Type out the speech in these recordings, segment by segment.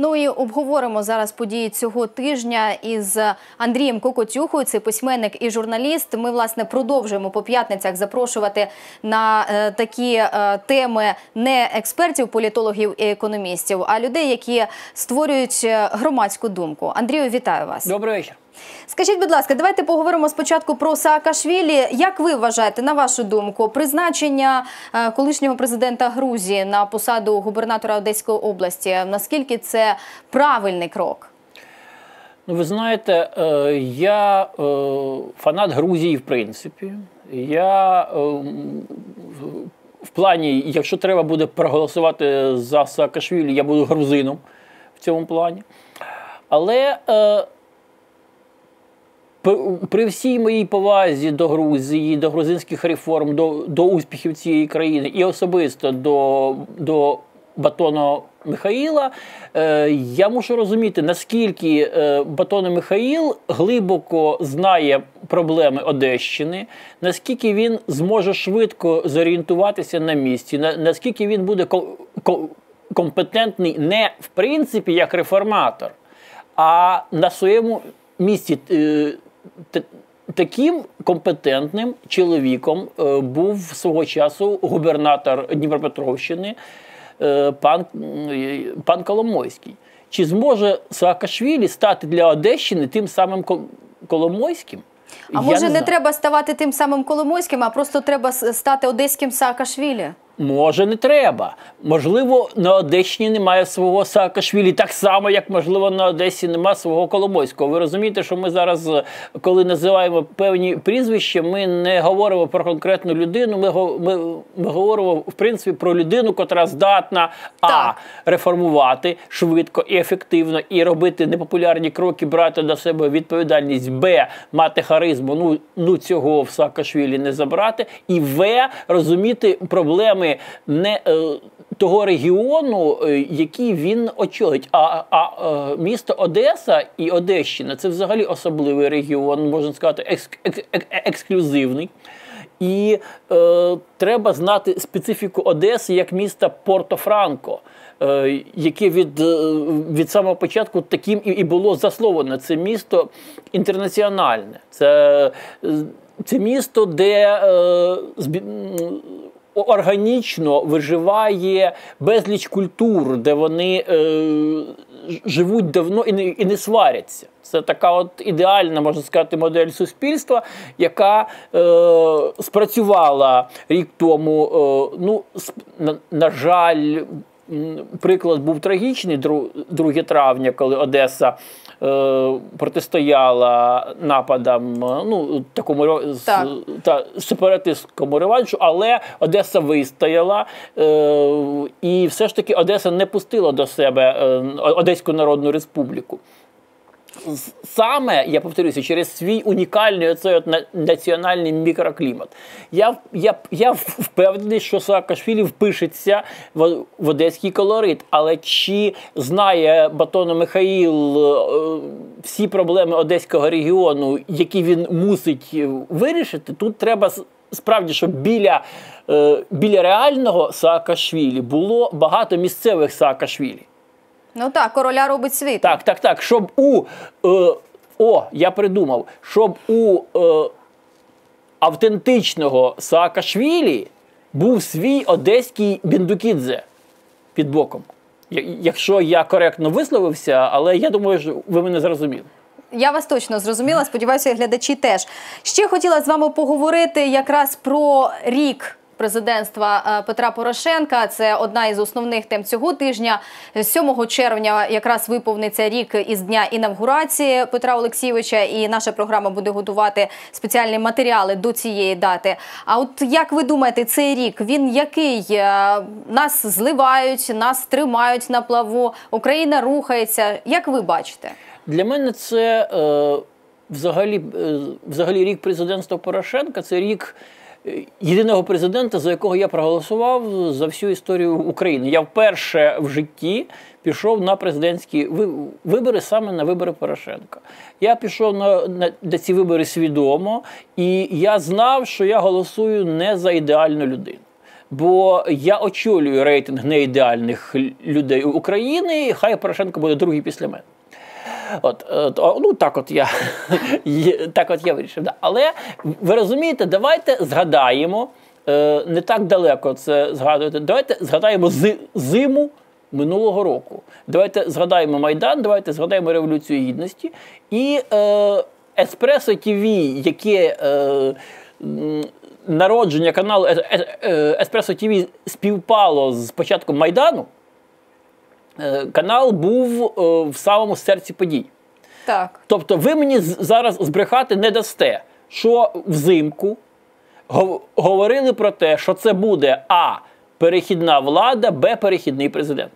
Ну і обговоримо зараз події цього тижня із Андрієм Кокотюхою. Це письменник і журналіст. Ми власне продовжуємо по п'ятницях запрошувати на е, такі е, теми не експертів, політологів і економістів, а людей, які створюють е, громадську думку. Андрію, вітаю вас. Добрий вечір. Скажіть, будь ласка, давайте поговоримо спочатку про Саакашвілі. Як ви вважаєте, на вашу думку, призначення е, колишнього президента Грузії на посаду губернатора Одеської області? Наскільки це правильний крок? Ну, ви знаєте, е, я е, фанат Грузії, в принципі. Я в плані, якщо треба буде проголосувати за Саакашвілі, я буду грузином в цьому плані. Але при всій моїй повазі до Грузії, до грузинських реформ, до до успіхів цієї країни і особисто до до Батона Михаїла, е, я мушу розуміти, наскільки е, Батон Михаїл глибоко знає проблеми Одещини, наскільки він зможе швидко зорієнтуватися на місці, на, наскільки він буде компетентний не в принципі як реформатор, а на своєму місці. Е, Таким компетентним чоловіком е, був свого часу губернатор Дніпропетровщини е, пан пан Коломойський. Чи зможе Саакашвілі стати для Одещини тим самим Коломойським? А Я може не, не треба ставати тим самим Коломойським, а просто треба стати одеським Саакашвілі? Може, не треба. Можливо, на Одещині немає свого Саакашвілі, так само, як можливо на Одесі немає свого Коломойського. Ви розумієте, що ми зараз, коли називаємо певні прізвища, ми не говоримо про конкретну людину. Ми ми, ми говоримо в принципі про людину, котра здатна а реформувати швидко і ефективно, і робити непопулярні кроки, брати до себе відповідальність, б мати харизму. Ну ну цього в Саакашвілі не забрати, і в розуміти проблеми не е, того регіону, е, який він очолить. А а е, місто Одеса і Одещина це взагалі особливий регіон, можна сказати, екс, екс, ексклюзивний. І е, треба знати специфіку Одеси як міста Порто-Франко, е, яке від від самого початку таким і було засловане. Це місто інтернаціональне, це це місто, де е, органічно виживає безліч культур, де вони е, живуть давно і не, і не сваряться. Це така от ідеальна, можна сказати, модель суспільства, яка е, спрацювала рік тому. Е, ну, на, на жаль, приклад був трагічний 2 травня, коли Одеса е, протистояла нападам ну, такому так. та, сепаратистському реваншу, але Одеса вистояла, е, і все ж таки Одеса не пустила до себе е, Одеську Народну Республіку саме, я повторюся, через свій унікальний оцей от національний мікроклімат. Я я, я впевнений, що Саакашвілі впишеться в, в одеський колорит. Але чи знає Батоно Михаїл е, всі проблеми одеського регіону, які він мусить вирішити, тут треба справді, щоб біля. Е, біля реального Саакашвілі було багато місцевих Саакашвілі. Ну так, короля робить світ. Так, так, так. Щоб у. Е, о, я придумав, щоб у е, автентичного Саакашвілі був свій одеський Біндукідзе під боком. Якщо я коректно висловився, але я думаю, що ви мене зрозуміли. Я вас точно зрозуміла. Сподіваюся, глядачі теж. Ще хотіла з вами поговорити якраз про рік президентства е, Петра Порошенка. Це одна із основних тем цього тижня. 7 червня якраз виповниться рік із дня інавгурації Петра Олексійовича, і наша програма буде готувати спеціальні матеріали до цієї дати. А от як ви думаєте, цей рік він який е, нас зливають, нас тримають на плаву? Україна рухається. Як ви бачите? Для мене це е, взагалі, взагалі рік президентства Порошенка. Це рік єдиного президента, за якого я проголосував за всю історію України. Я вперше в житті пішов на президентські вибори саме на вибори Порошенка. Я пішов на, на, на ці вибори свідомо, і я знав, що я голосую не за ідеальну людину. бо я очолюю рейтинг неідеальних людей України. і Хай Порошенко буде другий після мене. От, от, ну так от я так от я вирішив. Да. Але ви розумієте, давайте згадаємо е, не так далеко це згадуєте. Давайте згадаємо зиму минулого року. Давайте згадаємо Майдан, давайте згадаємо Революцію Гідності і е, Еспресо ТВ, яке е, народження каналу Еспресо ТВ співпало з початком Майдану. Е, канал був е, в самому серці подій. Так. Тобто, ви мені зараз збрехати не дасте, що взимку говорили про те, що це буде А. Перехідна влада, Б. Перехідний президент.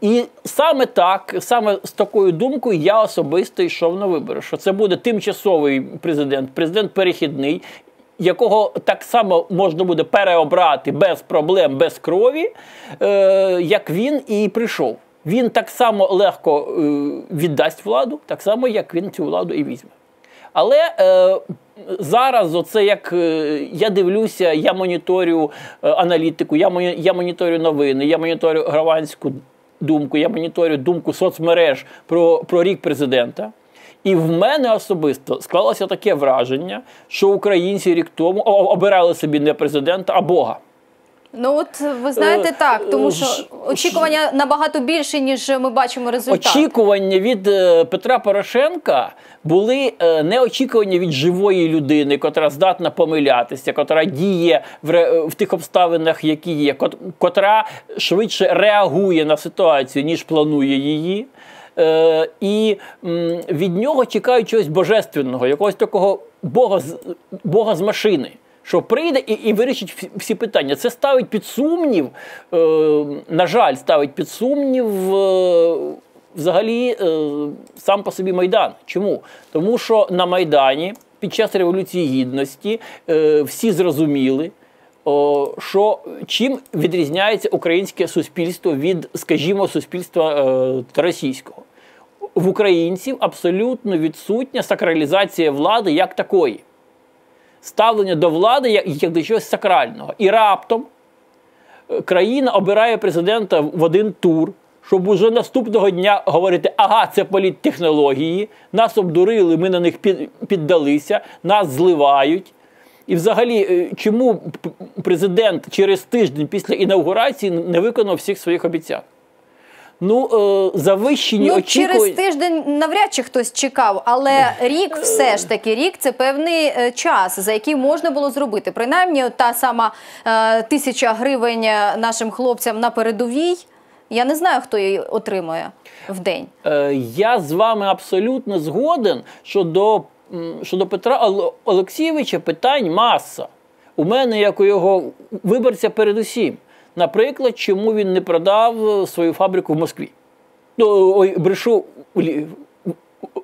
І саме так, саме з такою думкою я особисто йшов на вибори, що це буде тимчасовий президент, президент перехідний, якого так само можна буде переобрати без проблем, без крові, е, як він і прийшов. Він так само легко е, віддасть владу, так само, як він цю владу і візьме. Але е, зараз, оце як е, я дивлюся, я моніторю е, аналітику, я я моніторю новини, я моніторю граванську думку, я моніторю думку соцмереж про, про рік президента. І в мене особисто склалося таке враження, що українці рік тому обирали собі не президента, а Бога. Ну от ви знаєте е, так, тому що очікування набагато більше, ніж ми бачимо результат. Очікування від е, Петра Порошенка були е, не очікування від живої людини, котра здатна помилятися, котра діє в, в тих обставинах, які є, котра швидше реагує на ситуацію, ніж планує її. Е, І м, від нього чекають чогось божественного, якогось такого Бога з Бога з машини що прийде і і вирішить всі питання. Це ставить під сумнів, е, на жаль, ставить під сумнів. Е, Взагалі, е, сам по собі Майдан. Чому? Тому що на Майдані під час Революції Гідності е, всі зрозуміли, о, що чим відрізняється українське суспільство від, скажімо, суспільства е, російського. В українців абсолютно відсутня сакралізація влади як такої ставлення до влади як, як до чогось сакрального. І раптом е, країна обирає президента в один тур, щоб уже наступного дня говорити, ага, це політтехнології, нас обдурили, ми на них піддалися, нас зливають. І взагалі, е, чому президент через тиждень після інаугурації не виконав всіх своїх обіцянок? Ну, е, завищені ну, очікування... через тиждень навряд чи хтось чекав, але рік все ж таки рік це певний е, час, за який можна було зробити. Принаймні, та сама е, тисяча гривень нашим хлопцям на передовій. Я не знаю, хто її отримує в день. Я з вами абсолютно згоден, що до, що до Петра Олексійовича питань маса. У мене, як у його виборця, передусім. Наприклад, чому він не продав е, свою фабрику в Москві? Ну, ой, брешу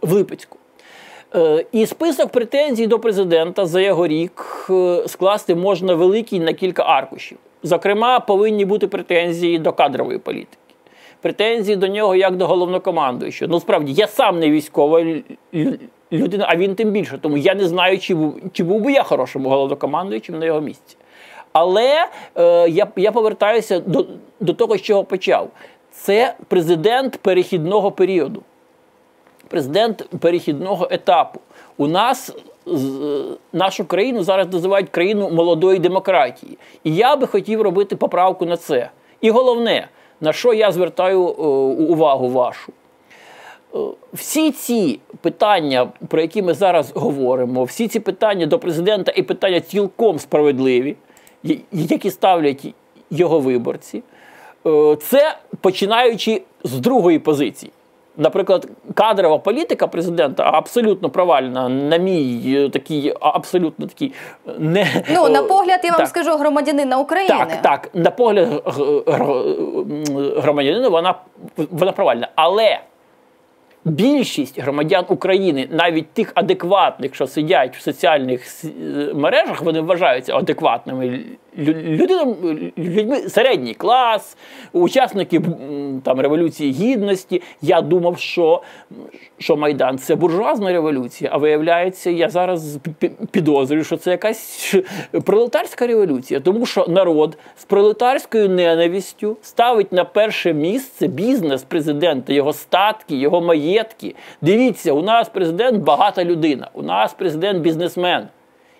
в Липецьку. Е, і список претензій до президента за його рік е, скласти можна великий на кілька аркушів. Зокрема, повинні бути претензії до кадрової політики, претензії до нього як до головнокомандуючого. Ну, справді, я сам не військова людина, а він тим більше. Тому я не знаю, чи був, чи був би я хорошим головнокомандуючим на його місці. Але е, я я повертаюся до, до того, з чого почав. Це президент перехідного періоду, президент перехідного етапу. У нас нашу країну зараз називають країну молодої демократії. І я би хотів робити поправку на це. І головне, на що я звертаю е, увагу вашу. Е, всі ці питання, про які ми зараз говоримо, всі ці питання до президента і питання цілком справедливі які ставлять його виборці, е, це починаючи з другої позиції. Наприклад, кадрова політика президента абсолютно провальна, на мій е, такий абсолютно такий не ну на погляд, я вам так. скажу громадянина України. Так, так, на погляд громадянина вона вона провальна. Але більшість громадян України, навіть тих адекватних, що сидять в соціальних е, мережах, вони вважаються адекватними лю- людинам, людьми середній клас, учасники там революції гідності. Я думав, що, що Майдан це буржуазна революція, а виявляється, я зараз пі- підозрюю, що це якась пролетарська революція, тому що народ з пролетарською ненавистю ставить на перше місце бізнес президента, його статки, його маєтки. Дивіться, у нас президент багата людина, у нас президент бізнесмен.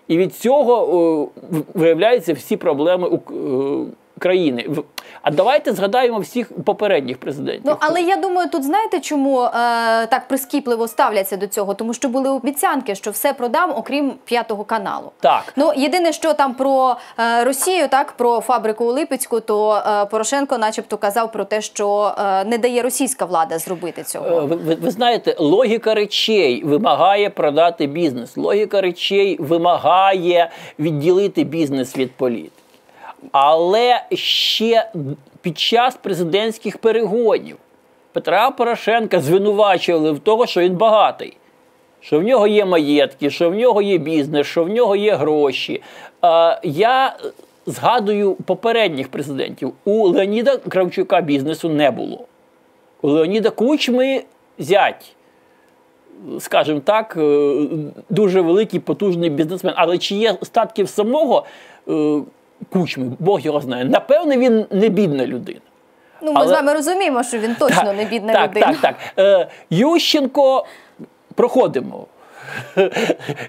І від цього о, виявляються всі проблеми е, країни. А давайте згадаємо всіх попередніх президентів. Ну але я думаю, тут знаєте, чому е, так прискіпливо ставляться до цього? Тому що були обіцянки, що все продам, окрім п'ятого каналу. Так. Ну єдине, що там про е, Росію, так про фабрику у Липецьку, то е, Порошенко, начебто, казав про те, що е, не дає російська влада зробити Е, цього. Ви, ви, ви знаєте, логіка речей вимагає продати бізнес. Логіка речей вимагає відділити бізнес від політики. Але ще під час президентських перегонів Петра Порошенка звинувачували в того, що він багатий. Що в нього є маєтки, що в нього є бізнес, що в нього є гроші. Я згадую попередніх президентів. У Леоніда Кравчука бізнесу не було. У Леоніда Кучми зять, скажімо так, е, дуже великий потужний бізнесмен. Але чи є статки в самого е, Кучми, Бог його знає. Напевне, він не бідна людина. Ну ми але- з вами розуміємо, що він точно не бідна так, людина. Так, так. Е, Ющенко проходимо.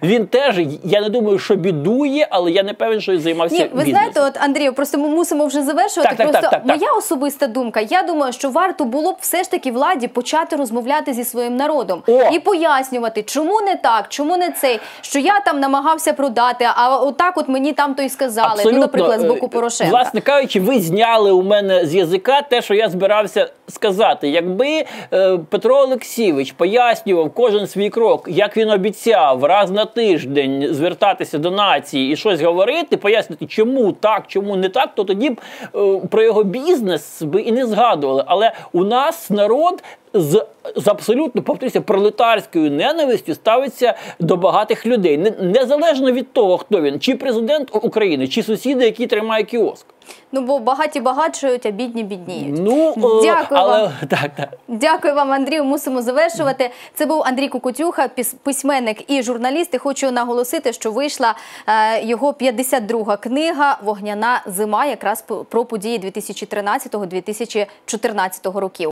Він теж, я не думаю, що бідує, але я не певен, що він займався Ні, ви знаєте, от Андрію, просто ми мусимо вже завершувати. Так, так, просто так, так, так. моя особиста думка. Я думаю, що варто було б все ж таки владі почати розмовляти зі своїм народом О! і пояснювати, чому не так, чому не цей, що я там намагався продати, а отак от мені там то й сказали. Ну, наприклад, з боку Е, Порошенка. Власне кажучи, ви зняли у мене з язика те, що я збирався сказати. Якби е, Петро Олексійович пояснював кожен свій крок, як він обіцяв раз на тиждень звертатися до нації і щось говорити, пояснити, чому так, чому не так, то тоді б е, про його бізнес би і не згадували. Але у нас народ. З, з абсолютно повторюся, пролетарською ненавистю ставиться до багатих людей, Не- незалежно від того, хто він, чи президент України, чи сусіди, які тримають кіоск. Ну бо багаті багатшують, а бідні бідніють. Ну е, Дякую але вам. так, так. Дякую вам, Андрію. Мусимо завершувати. Це був Андрій Кукутюха, письменник і журналіст. І хочу наголосити, що вийшла е, його 52-га книга Вогняна зима, якраз про події 2013-2014 років.